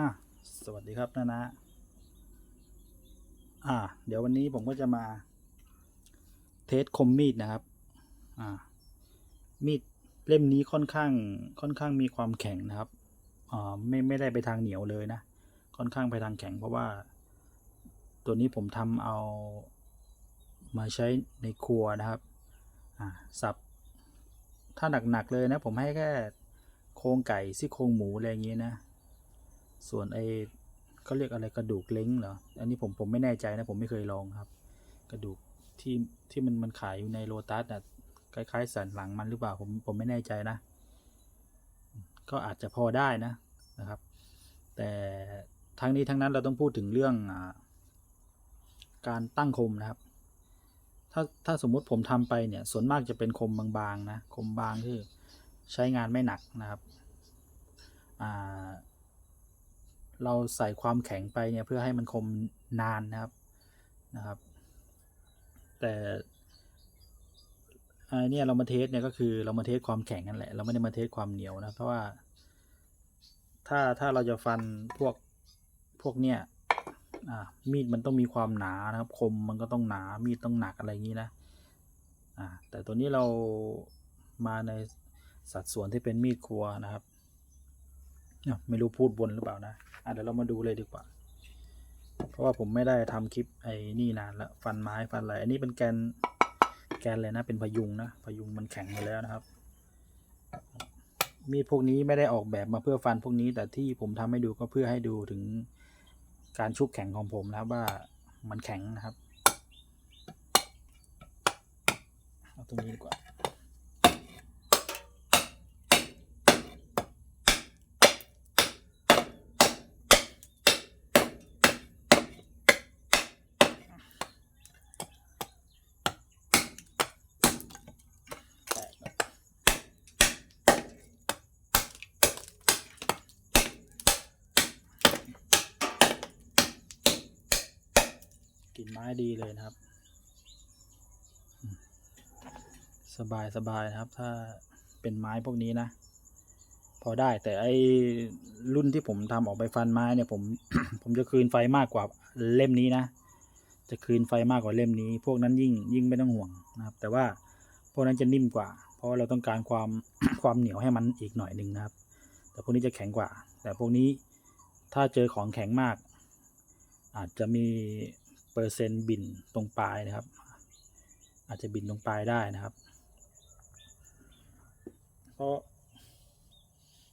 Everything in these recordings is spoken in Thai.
อะสวัสดีครับนานะ อ่า เดี๋ยววันนี้ผมก็จะมา เทสคมมีดนะครับ อ่า มีดเล่มนี้ค่อนข้าง ค่อนข้างมีความแข็งนะครับ อ่า ไม่ ไม่ได้ไปทางเหนียวเลยนะ ค่อนข้างไปทางแข็งเพราะว่า ตัวนี้ผมทำเอา มาใช้ในครัวนะครับ อ่า สับ ถ้าหนักๆเลยนะ ผมให้แค่โครงไก่ซี่โครงหมูอะไรอย่างงี้นะ ส่วนไอ้เขาเรียกอะไรกระดูกเล้งเหรอ อันนี้ผมผมไม่แน่ใจนะผมไม่เคยลองครับ กระดูกที่ที่มันมันขายอยู่ในโลตัสอะคล้ายๆสันหลังมันหรือเปล่าผมผมไม่แน่ใจนะ ก็อาจจะพอได้นะนะครับ แต่ทั้งนี้ทั้งนั้นเราต้องพูดถึงเรื่องอการตั้งคมนะครับ ถ้าถ้าสมมุติผมทำไปเนี่ย ส่วนมากจะเป็นคมบางๆนะ คมบางที่ใช้งานไม่หนักนะครับ อ่า เราใส่ความแข็งไปเนี่ยเพื่อให้มันคมนานนะครับนะครับ แต่อันเนี้ยเรามาเทสเนี่ยก็คือเรามาเทสความแข็งนั่นแหละเราไม่ได้มาเทสความเหนียวนะเพราะว่า ถ้าถ้าเราจะฟันพวกพวกเนี้ยอ่ามีดมันต้องมีความหนานะครับ คมมันก็ต้องหนามีดต้องหนักอะไรอย่างนี้นะอ่าแต่ตัวนี้เรามาในสัดส่วนที่เป็นมีดครัวนะครับ ไม่รู้พูดบนหรือเปล่านะอะเดี๋ยวเรามาดูเลยดีกว่า เพราะว่าผมไม่ได้ทำคลิปไอ้นี่นานละฟันไม้ฟันอะไรอันนี้เป็นแกนแกนเลยนะ เป็นพยุงนะพยุงมันแข็งมาแล้วนะครับ มีพวกนี้ไม่ได้ออกแบบมาเพื่อฟันพวกนี้ แต่ที่ผมทำให้ดูก็เพื่อให้ดูถึงการชุบแข็งของผมนะครับว่ามันแข็งนะครับ เอาตรงนี้ดีกว่า กลิ่นไม้ดีเลยนะครับ สบายสบายนะครับ ถ้าเป็นไม้พวกนี้นะ พอได้แต่ไอ้รุ่นที่ผมทำออกไปฟันไม้เนี่ยผม ผมจะคืนไฟมากกว่าเล่มนี้นะ จะคืนไฟมากกว่าเล่มนี้ พวกนั้นยิ่งยิ่งไม่ต้องห่วงนะครับ แต่ว่าพวกนั้นจะนิ่มกว่า เพราะเราต้องการความความเหนียวให้มันอีกหน่อยหนึ่งนะครับ แต่พวกนี้จะแข็งกว่า แต่พวกนี้ถ้าเจอของแข็งมาก อาจจะมี เปอร์เซ็นต์บินตรงปลายนะครับ อาจจะบินตรงปลายได้นะครับ เพราะ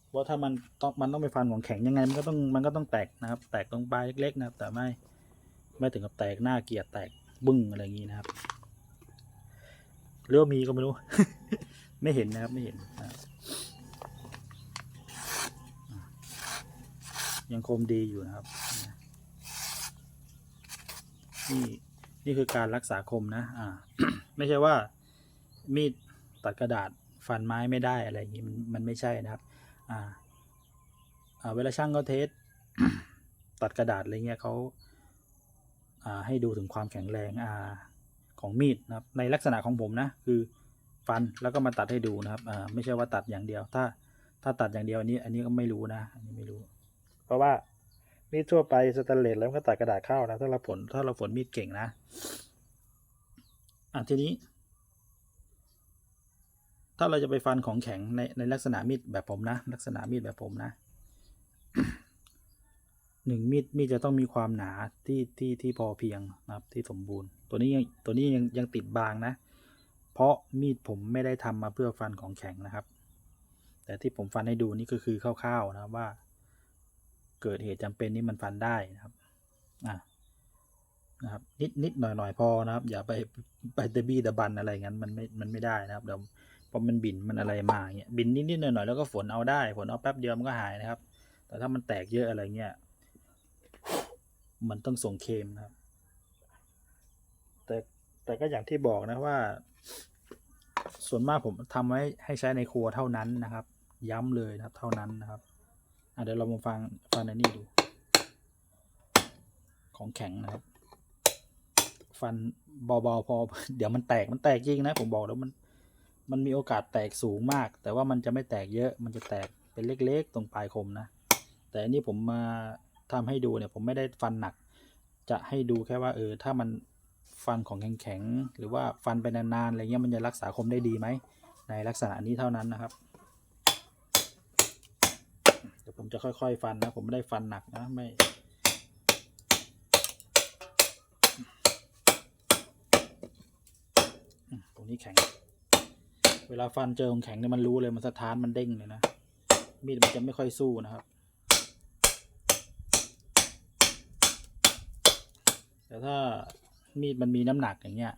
เพราถ้ามันต้องมันต้องไปฟันของแข็งยังไง มันก็ต้องมันก็ต้องแตกนะครับ แตกตรงปลายเล็กๆนะครับ แต่ไม่ไม่ถึงกับแตกหน้าเกลียดแตกบึ้งอะไรอย่างนี้นะครับหรือว่ามีก็ไม่รู้ ไม่เห็นนะครับไม่เห็นนะยังคมดีอยู่นะครับ นี่นี่คือการรักษาคมนะ อ่า ไม่ใช่ว่ามีดตัดกระดาษฟันไม้ไม่ได้อะไรอย่างนี้มันมันไม่ใช่นะครับ อ่าอ่าเวลาช่างเขาเทสตัดกระดาษอะไรเงี้ยเขาอ่าให้ดูถึงความแข็งแรงอ่าของมีดนะครับ ในลักษณะของผมนะ คือฟันแล้วก็มาตัดให้ดูนะครับ อ่าไม่ใช่ว่าตัดอย่างเดียว ถ้าถ้าตัดอย่างเดียวอันนี้ อันนี้ก็ไม่รู้นะ อันนี้ไม่รู้ เพราะว่า มีดทั่วไปสแตนเลสแล้วก็ตัดกระดาษเข้านะ ถ้าเราฝนถ้าเราฝนมีดเก่งนะอะทีนี้ ถ้าเราจะไปฟันของแข็งในในลักษณะมีดแบบผมนะ ลักษณะมีดแบบผมนะหนึ่งมีดมีดจะต้องมีความหนาที่ที่ที่พอเพียงนะครับที่สมบูรณ์ ตัวนี้ยังตัวนี้ยังยังติดบางนะ เพราะมีดผมไม่ได้ทำมาเพื่อฟันของแข็งนะครับ แต่ที่ผมฟันให้ดูนี่ก็คือคร่าวๆนะว่า เกิดเหตุจำเป็นนี่มันฟันได้นะครับอะนะครับ นิดนิดหน่อยหน่อยพอนะครับ อย่าไปไปตะบี้ตะบันอะไรงั้นมันไม่มันไม่ได้นะครับเดี๋ยวพอมันบินมันอะไรมาเงี้ยบินนิดนิดหน่อยหน่อยแล้วก็ฝนเอาได้ฝนเอาแป๊บเดียวมันก็หายนะครับ แต่ถ้ามันแตกเยอะอะไรเงี้ยมันต้องส่งเคมนะครับ แต่แต่ก็อย่างที่บอกนะว่า ส่วนมากผมทำไว้ให้ใช้ในครัวเท่านั้นนะครับ ย้ำเลยนะครับ เท่านั้นนะครับ เดี๋ยวเรามาฟังฟังในนี่ดู ของแข็งนะครับ ฟันเบาๆพอ เดี๋ยวมันแตกมันแตกจริงนะ ผมบอกแล้วมัน มันมีโอกาสแตกสูงมาก แต่ว่ามันจะไม่แตกเยอะมันจะแตกเป็นเล็กๆ ตรงปลายคมนะ แต่อันนี้ผมมาทำให้ดูเนี่ย ผมไม่ได้ฟันหนัก จะให้ดูแค่ว่า เออ ถ้ามันฟันของแข็งๆหรือว่าฟันไปนานๆอะไรเงี้ยมันจะรักษาคมได้ดีไหมในลักษณะนี้เท่านั้นนะครับ ดี๋ยวผมจะค่อยๆ ฟันนะ ผมไม่ได้ฟันหนักนะ ไม่ ตรงนี้แข็ง เวลาฟันเจอของแข็งเนี่ยมันรู้เลย มันสะท้านมันเด้งเลยนะ มีดมันจะไม่ค่อยสู้นะครับ แต่ถ้ามีดมันมีน้ำหนักอย่างเงี้ย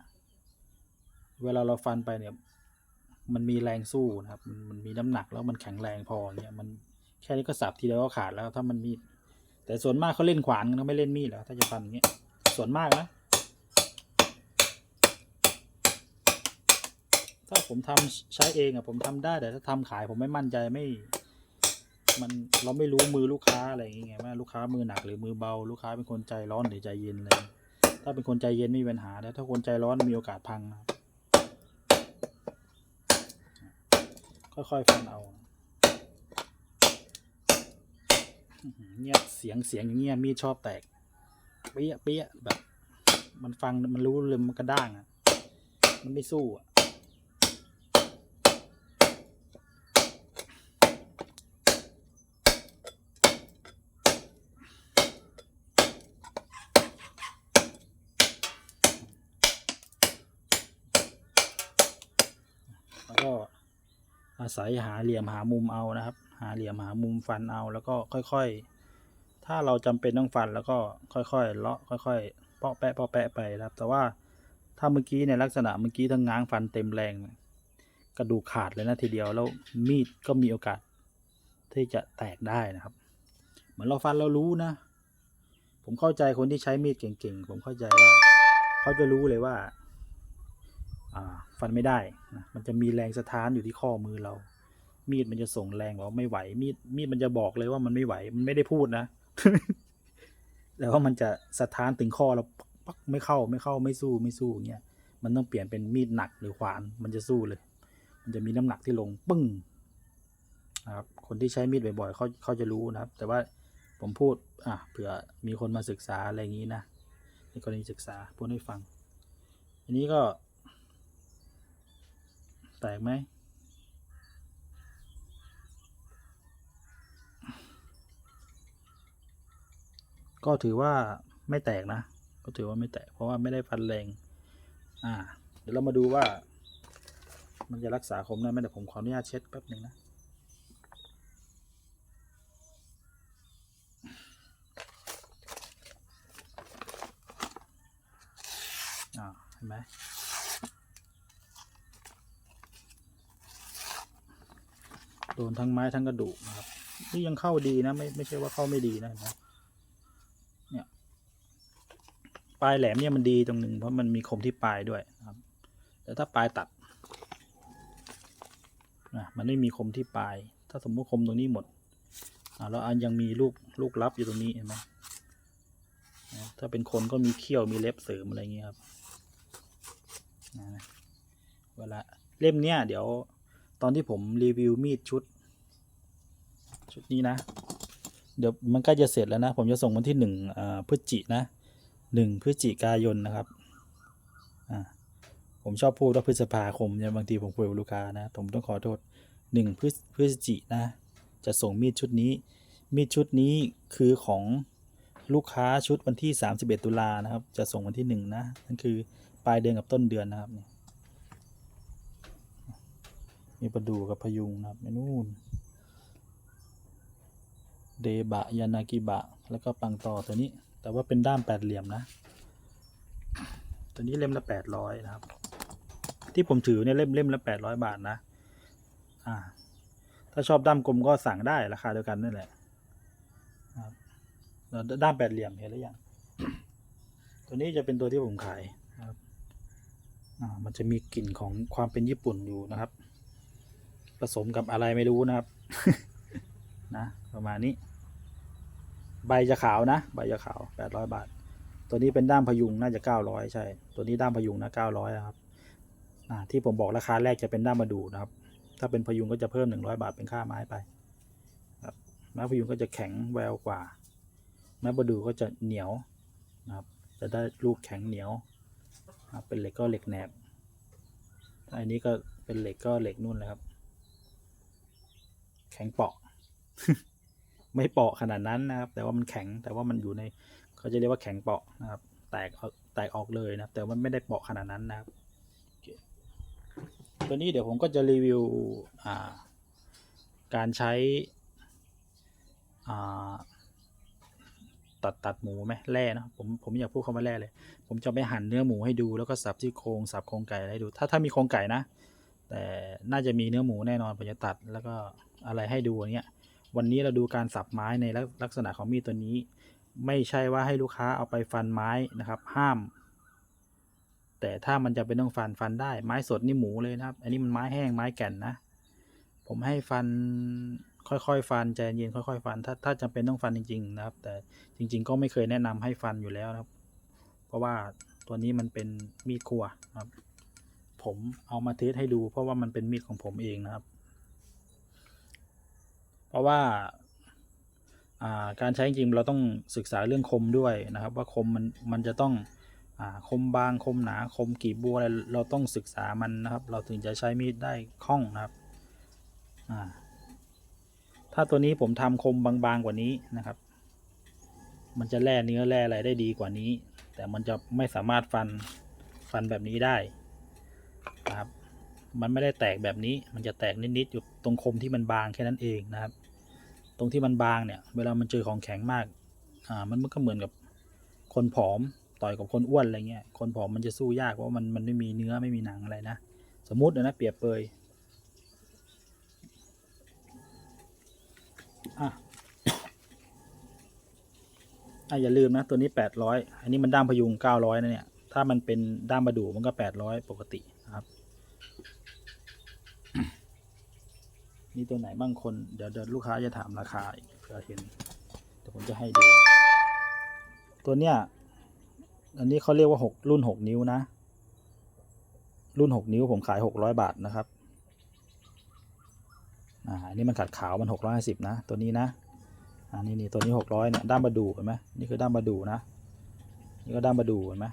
เวลาเราฟันไปเนี่ย มันมีแรงสู้นะครับ มันมีน้ำหนักแล้วมันแข็งแรงพอเงี้ยมัน แค่นี้ก็สับทีเดียวก็ขาดแล้วถ้ามันมีด แต่ส่วนมากเขาเล่นขวานเขาไม่เล่นมีดแล้วถ้าจะฟันอย่างเงี้ยส่วนมากนะ ถ้าผมทำใช้เองอะผมทำได้แต่ถ้าทำขายผมไม่มั่นใจไม่ มันเราไม่รู้มือลูกค้าอะไรอย่างเงี้ยว่าลูกค้ามือหนักหรือมือเบาลูกค้าเป็นคนใจร้อนหรือใจเย็นอะไรอย่างเงี้ยถ้าเป็นคนใจเย็นไม่มีปัญหาแต่ถ้าคนใจร้อนมีโอกาสพังครับค่อยๆฟันเอาอื้อหือ เงียบเสียงเสียงอย่างเงี้ยมีดชอบแตก เปี้ยเปี้ยแบบ มันฟังมันรู้เลยมันกระด้างอะ มันไม่สู้อะแล้วก็อาศัยหาเหลี่ยมหามุมเอานะครับ หาเหลี่ยมหามุมฟันเอาแล้วก็ค่อยๆ ถ้าเราจำเป็นต้องฟันแล้วก็ค่อยๆเลาะค่อยๆเปาะแปะเปาะแปะไปนะครับ แต่ว่าถ้าเมื่อกี้ในลักษณะเมื่อกี้ทั้งง้างฟันเต็มแรงกระดูกขาดเลยนะทีเดียวแล้วมีดก็มีโอกาสที่จะแตกได้นะครับ เหมือนเราฟันเรารู้นะ ผมเข้าใจคนที่ใช้มีดเก่งๆ ผมเข้าใจว่า เขาจะรู้เลยว่าอ่าฟันไม่ได้นะมันจะมีแรงสะท้านอยู่ที่ข้อมือเรา มีดมันจะส่งแรงบอกว่าไม่ไหว มีดมีดมันจะบอกเลยว่ามันไม่ไหว มันไม่ได้พูดนะ แต่ว่ามันจะสะท้านถึงข้อเราปักไม่เข้าไม่เข้าไม่สู้ไม่สู้เงี้ย มันต้องเปลี่ยนเป็นมีดหนักหรือขวาน มันจะสู้เลย มันจะมีน้ำหนักที่ลงปึ้งนะครับ คนที่ใช้มีดบ่อยๆเขาเขาจะรู้นะครับ แต่ว่าผมพูด อะเผื่อมีคนมาศึกษาอะไรอย่างนี้นะในกรณีศึกษาพูดให้ฟัง อันนี้ก็ แตกไหม ก็ถือว่าไม่แตกนะ ก็ถือว่าไม่แตก เพราะว่าไม่ได้ฟันแรง อ่า เดี๋ยวเรามาดูว่า มันจะรักษาคมได้ไหมเดี๋ยวผมขออนุญาตเช็ดแป๊บหนึ่งนะเห็นไหมโดนทั้งไม้ทั้งกระดูกนะครับ นี่ยังเข้าดีนะ ไม่ไม่ใช่ว่าเข้าไม่ดีนะนไหมเนี่ย ปลายแหลมเนี่ยมันดีตรงหนึ่งเพราะมันมีคมที่ปลายด้วยนะครับ แต่ถ้าปลายตัดนะมันไม่มีคมที่ปลาย ถ้าสมมติคมตรงนี้หมดอ่าอันยังมีลูกลูกลับอยู่ตรงนี้เห็นไหมถ้าเป็นคนก็มีเขี้ยวมีเล็บเสริมอะไรเงี้ยครับเวลาเล่มเนี้ยเดี๋ยวตอนที่ผมรีวิวมีดชุด ชุดนี้นะ เดี๋ยวมันใกล้จะเสร็จแล้วนะ ผมจะส่งวันที่หนึ่งอ่าพฤศจินะ หนึ่งพฤศจิกายนนะครับอ่าผมชอบพูดว่าพฤษภาคมเนี่ยบางทีผมคุยกับลูกค้านะ ผมต้องขอโทษหนึ่งพฤศพฤศจินะ จะส่งมีดชุดนี้ มีดชุดนี้คือของลูกค้าชุดวันที่ 31 ตุลานะครับ จะส่งวันที่หนึ่งนะ นั่นคือปลายเดือนกับต้นเดือนนะครับมีประดูกับพยุงนะครับนู่น เดบะยานากิบะ แล้วก็ปังต่อตัวนี้ แต่ว่าเป็นด้ามแปดเหลี่ยมนะ ตัวนี้เล่มละแปดร้อยนะครับ ที่ผมถือเนี่ยเล่มเล่มละแปดร้อยบาทนะ อ่า ถ้าชอบด้ามกลมก็สั่งได้ราคาเดียวกันนั่นแหละครับด้ามแปดเหลี่ยมเห็นหรือยัง ตัวนี้จะเป็นตัวที่ผมขายนะครับอ่ามันจะมีกลิ่นของความเป็นญี่ปุ่นอยู่นะครับ ผสมกับอะไรไม่รู้นะครับ นะ ประมาณนี้ ใบจะขาวนะ ใบจะขาวแปดร้อยบาท ตัวนี้เป็นด้ามพยุงน่าจะเก้าร้อยใช่ ตัวนี้ด้ามพยุงนะเก้าร้อยครับที่ผมบอกราคาแรกจะเป็นด้ามมาดูนะครับ ถ้าเป็นพยุงก็จะเพิ่มหนึ่งร้อยบาทเป็นค่าไม้ไปครับไม้พยุงก็จะแข็งแววกว่า ไม้ประดูก็จะเหนียวนะครับ จะได้ลูกแข็งเหนียวเป็นเหล็กก็เหล็กแหนบ อันนี้ก็เป็นเหล็กก็เหล็กนุ่นเลยครับ แข็งเปาะ ไม่เปาะขนาดนั้นนะครับ แต่ว่ามันแข็งแต่ว่ามันอยู่ในเขาจะเรียกว่าแข็งเปาะนะครับ แตกแตกออกเลยนะแต่มันไม่ได้เปาะขนาดนั้นนะครับโอเคตัวนี้เดี๋ยวผมก็จะรีวิวาการใช้ตัดตัดหมูไหมแร่เนะผมผมอยากพูดคำว่าแร่เลย ผมจะไปหั่นเนื้อหมูให้ดูแล้วก็สับที่โครงสับโครงไก่ให้ดู ถ้าถ้ามีโครงไก่นะ แต่น่าจะมีเนื้อหมูแน่นอนผมจะตัดแล้วก็อะไรให้ดูอย่างเงี้ย วันนี้เราดูการสับไม้ในลักษณะของมีดตัวนี้ ไม่ใช่ว่าให้ลูกค้าเอาไปฟันไม้นะครับ ห้าม แต่ถ้ามันจะเป็นต้องฟันฟันได้ไม้สดนี่หมูเลยนะครับ อันนี้มันไม้แห้งไม้แก่นนะ ผมให้ฟันค่อยๆ ฟันใจเย็นค่อยๆ ฟัน ถ้าถ้าจำเป็นต้องฟันจริง ๆ นะครับ แต่จริง ๆ ก็ไม่เคยแนะนำให้ฟันอยู่แล้วนะครับ เพราะว่าตัวนี้มันเป็นมีดครัวนครับ ผมเอามาเทสให้ดู เพราะว่ามันเป็นมีดของผมเองนะครับ เพราะว่าการใช้จริงเราต้องศึกษาเรื่องคมด้วยนะครับ ว่าคมมันมันจะต้องอคมบางคมหนาคมกีบบัวอะไรเราต้องศึกษามันนะครับ เราถึงจะใช้มีดได้คล่องนะครับถ้าตัวนี้ผมทำคมบางๆกว่านี้นะครับ มันจะแล่เนื้อแล่อะไรได้ดีกว่านี้ แต่มันจะไม่สามารถฟันฟันแบบนี้ได้นะครับ มันไม่ได้แตกแบบนี้ มันจะแตกนิดๆอยู่ตรงคมที่มันบางแค่นั้นเองนะครับ ตรงที่มันบางเนี่ย เวลามันเจอของแข็งมาก อ่า มันมันก็เหมือนกับคนผอมต่อยกับคนอ้วนอะไรเงี้ย คนผอมมันจะสู้ยากเพราะว่ามันมันไม่มีเนื้อไม่มีหนังอะไรนะ สมมุตินะเปรียบเปยอะอะอย่าลืมนะตัวนี้แปดร้อยอันนี้มันด้ามพยุงเก้าร้อยนะเนี่ย ถ้ามันเป็นด้ามประดู่มันก็แปดร้อยปกตินะครับ มีตัวไหนบ้างคน เดี๋ยวเดี๋ยวลูกค้าจะถามราคาเผื่อเห็นเดี๋ยวผมจะให้ดู ตัวเนี้ย อันนี้เขาเรียกว่าหกรุ่นหกนิ้วนะ รุ่นหกนิ้วผมขายหกร้อยบาทนะครับ อ่าอันนี้มันขัดขาวมันหกร้อยห้าสิบนะ ตัวนี้นะอ่านี่นี่ตัวนี้หกร้อยเนี่ยด้ามประดูเห็นไหมนี่คือด้ามประดูนะ นี่ก็ด้ามประดูเห็นไหม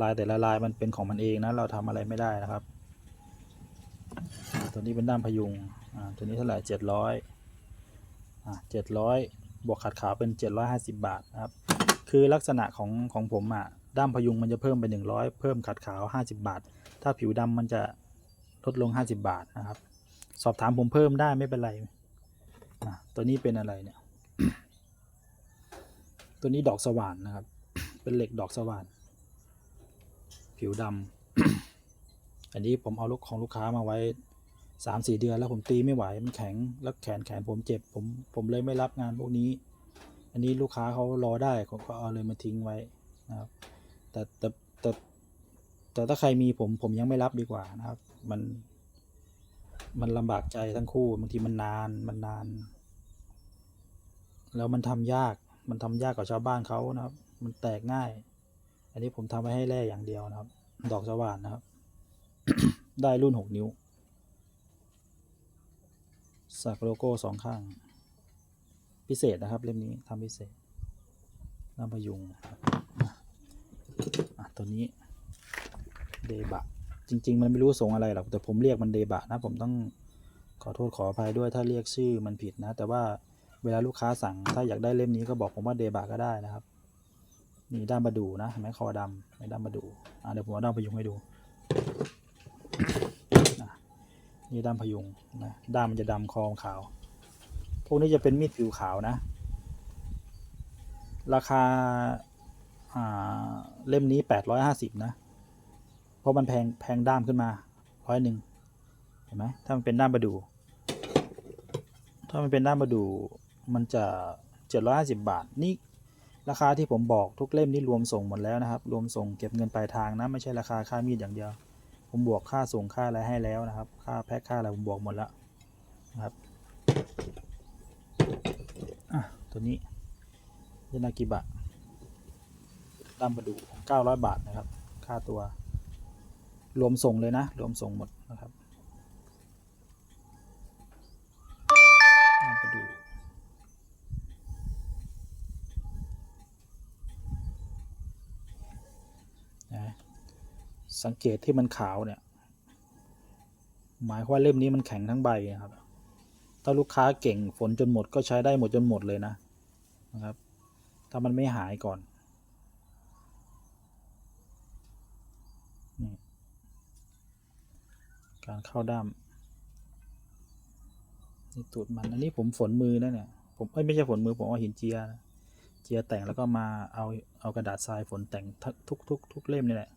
ลายแต่ละลายมันเป็นของมันเองนะ เราทำอะไรไม่ได้นะครับ ตัวนี้เป็นด้ามพยุงอ่าตัวนี้เท่าไหร่เจ็ดร้อยอ่าเจ็ดร้อยบวกขัดขาวเป็นเจ็ดร้อยห้าสิบบาทนะครับ คือลักษณะของของผมอะด้ามพยุงมันจะเพิ่มเป็นหนึ่งร้อยเพิ่มขัดขาวห้าสิบาท ถ้าผิวดำมันจะลดลงห้าสิบาทนะครับ สอบถามผมเพิ่มได้ไม่เป็นไรอะตัวนี้เป็นอะไรเนี่ย ตัวนี้ดอกสว่านนะครับ เป็นเหล็กดอกสว่าน ผิวดำอันนี้ผมเอาลูกของลูกค้ามาไว้ สามสี่เดือนแล้วผมตีไม่ไหวมันแข็งแล้วแขนแขนผมเจ็บผมผมเลยไม่รับงานพวกนี้ อันนี้ลูกค้าเขารอได้ผมก็เอาเลยมาทิ้งไว้นะครับ แต่แต่แต่แต่ถ้าใครมีผมผมยังไม่รับดีกว่านะครับ มันมันลำบากใจทั้งคู่บางทีมันนานมันนาน แล้วมันทำยากมันทำยากกว่าชาวบ้านเขานะครับ มันแตกง่าย อันนี้ผมทำไว้ให้แร่อย่างเดียวนะครับ ดอกสว่านนะครับ ได้รุ่นหกนิ้ว สักโลโก้สองข้าง พิเศษนะครับเล่มนี้ทำพิเศษน้ำพยุงนะครับตัวนี้เดบะจริง ๆ มันไม่รู้ส่งอะไรหรอกแต่ผมเรียกมันเดบะนะผมต้องขอโทษขออภัยด้วยถ้าเรียกชื่อมันผิดนะ แต่ว่าเวลาลูกค้าสั่งถ้าอยากได้เล่มนี้ก็บอกผมว่าเดบะก็ได้นะครับนี่ด้ามประดูนะเห็นไหมคอดำไม่ด้ามประดูอะเดี๋ยวผมเอาด้ามพยุงให้ดูอะ นี่ด้ามพยุงนะด้ามมันจะดำคอขาว พวกนี้จะเป็นมีดผิวขาวนะ ราคาอ่าเล่มนี้แปดร้อยห้าสิบนะ เพราะมันแพงแพงด้ามขึ้นมาร้อยหนึ่งเห็นไหมถ้ามันเป็นด้ามประดูถ้ามันเป็นด้ามประดูมันจะเจ็ดร้อยห้าสิบบาทนี่ราคาที่ผมบอกทุกเล่มนี่รวมส่งหมดแล้วนะครับ รวมส่งเก็บเงินปลายทางนะ ไม่ใช่ราคาค่ามีดอย่างเดียว ผมบวกค่าส่งค่าอะไรให้แล้วนะครับ ค่าแพ็คค่าอะไรผมบวกหมดแล้วนะครับอะตัวนี้ยานากิบะด้ามประดู900 บาทนะครับ ค่าตัว รวมส่งเลยนะ รวมส่งหมดนะครับน่าไปดู สังเกตที่มันขาวเนี่ย หมายความว่าเล่มนี้มันแข็งทั้งใบนะครับ ถ้าลูกค้าเก่งฝนจนหมดก็ใช้ได้หมดจนหมดเลยนะนะครับ ถ้ามันไม่หายก่อนนี่การเข้าด้ามนี่ตูดมันอันนี้ผมฝนมือนะเนี่ยผมเอ้ยไม่ใช่ฝนมือผมเอาหินเจียนะเจียแต่งแล้วก็มาเอาเอากระดาษทรายฝนแต่งทุกทุกทุกเล่มนี่แหละ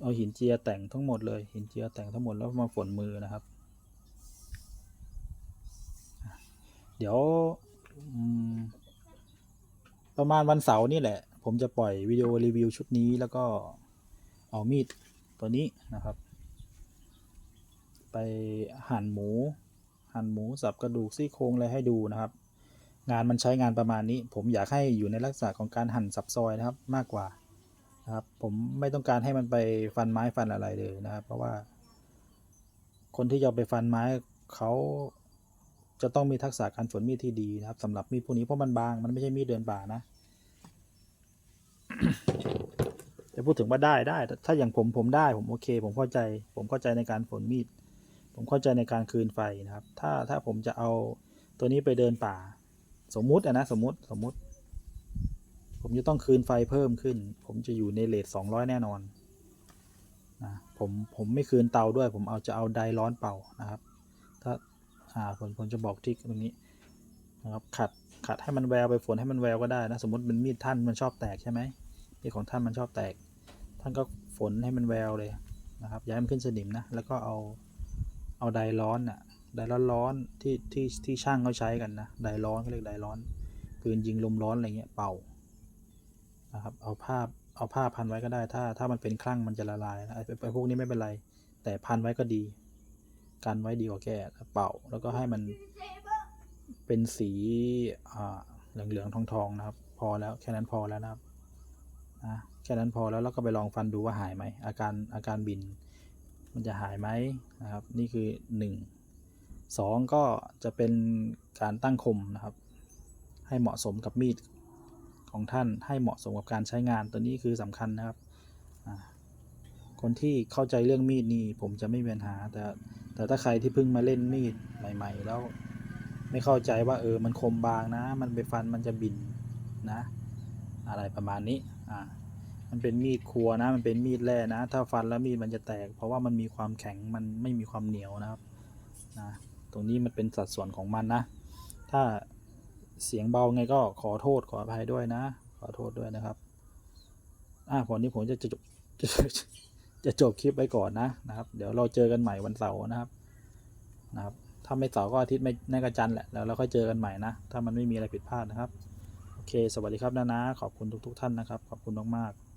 เอาหินเจียแต่งทั้งหมดเลยหินเจียแต่งทั้งหมดแล้วมาฝนมือนะครับ เดี๋ยวประมาณวันเสาร์นี่แหละ ผมจะปล่อยวิดีโอรีวิวชุดนี้แล้วก็เอามีดตัวนี้นะครับ ไปหั่นหมู หั่นหมูสับกระดูกซี่โครงอะไรให้ดูนะครับ งานมันใช้งานประมาณนี้ ผมอยากให้อยู่ในลักษณะของการหั่นสับซอยนะครับมากกว่า นะครับ ผมไม่ต้องการให้มันไปฟันไม้ฟันอะไรเลยนะครับ เพราะว่า คนที่จะไปฟันไม้เขาจะต้องมีทักษะการฝนมีดที่ดีนะครับสำหรับมีดพวกนี้เพราะมันบางมันไม่ใช่มีดเดินป่านะจะพูดถึงว่าได้ได้ ถ้าอย่างผมผมได้ผมโอเค ผมเข้าใจ ผมเข้าใจในการฝนมีด ผมเข้าใจในการคืนไฟนะครับ ถ้าถ้าผมจะเอาตัวนี้ไปเดินป่า สมมุติอะนะสมมุติสมมุติ ผมจะต้องคืนไฟเพิ่มขึ้น ผมจะอยู่ในเลทสองร้อยแน่นอนนะผมผมไม่คืนเตาด้วย ผมเอาจะเอาไดร้อนเป่านะครับ ถ้าอ่าผมผมจะบอกทริกตรงนี้นะครับขัดขัดให้มันแววไปฝนให้มันแววก็ได้นะสมมติเป็นมีดท่านมันชอบแตกใช่ไหมมีดของท่านมันชอบแตก ท่านก็ฝนให้มันแววเลยนะครับย่าให้มันขึ้นสนิมนะแล้วก็เอาเอาไดร้อนอะไดร้อนร้อนที่ที่ที่ช่างเขาใช้กันนะไดร้อนเขาเรียกไดร้อนปืนยิงลมร้อนอะไรเงี้ยเป่า นะครับ เอาผ้าเอาผ้าพันไว้ก็ได้ ถ้าถ้ามันเป็นคลั่งมันจะละลายนะไอ้ไอ้พวกนี้ไม่เป็นไร แต่พันไว้ก็ดี กันไว้ดีกว่าแก้เป่า แล้วก็ให้มันเป็นสีอ่าเหลืองๆทองๆนะครับ พอแล้วแค่นั้นพอแล้วนะครับนะแค่นั้นพอแล้วแล้วก็ไปลองฟันดูว่าหายไหมอาการอาการบิน มันจะหายไหมนะครับ นี่คือหนึ่งสองก็จะเป็นการตั้งคมนะครับ ให้เหมาะสมกับมีด ของท่านให้เหมาะสมกับการใช้งานตัวนี้คือสำคัญนะครับ คนที่เข้าใจเรื่องมีดนี่ผมจะไม่มีปัญหา แต่แต่ถ้าใครที่เพิ่งมาเล่นมีดใหม่ ๆ แล้ว ไม่เข้าใจว่าเออมันคมบางนะ มันไปฟันมันจะบินนะ อะไรประมาณนี้อ่ามันเป็นมีดครัวนะ มันเป็นมีดแร่นะ ถ้าฟันแล้วมีดมันจะแตก เพราะว่ามันมีความแข็ง มันไม่มีความเหนียวนะครับ นะ ตรงนี้มันเป็นสัดส่วนของมันนะ ถ้า เสียงเบาไงก็ขอโทษขออภัยด้วยนะ ขอโทษด้วยนะครับ อ่าวันนี้ผมจะจะจบจะจะจบคลิปไว้ก่อนนะนะครับ เดี๋ยวเราเจอกันใหม่วันเสาร์นะครับนะครับ ถ้าไม่เสาร์ก็อาทิตย์ไม่แนกระจันแหละแล้วเราค่อยเจอกันใหม่นะ ถ้ามันไม่มีอะไรผิดพลาดนะครับ โอเค สวัสดีครับนะนะขอบคุณทุก ๆ ท่านนะครับ ขอบคุณมากๆ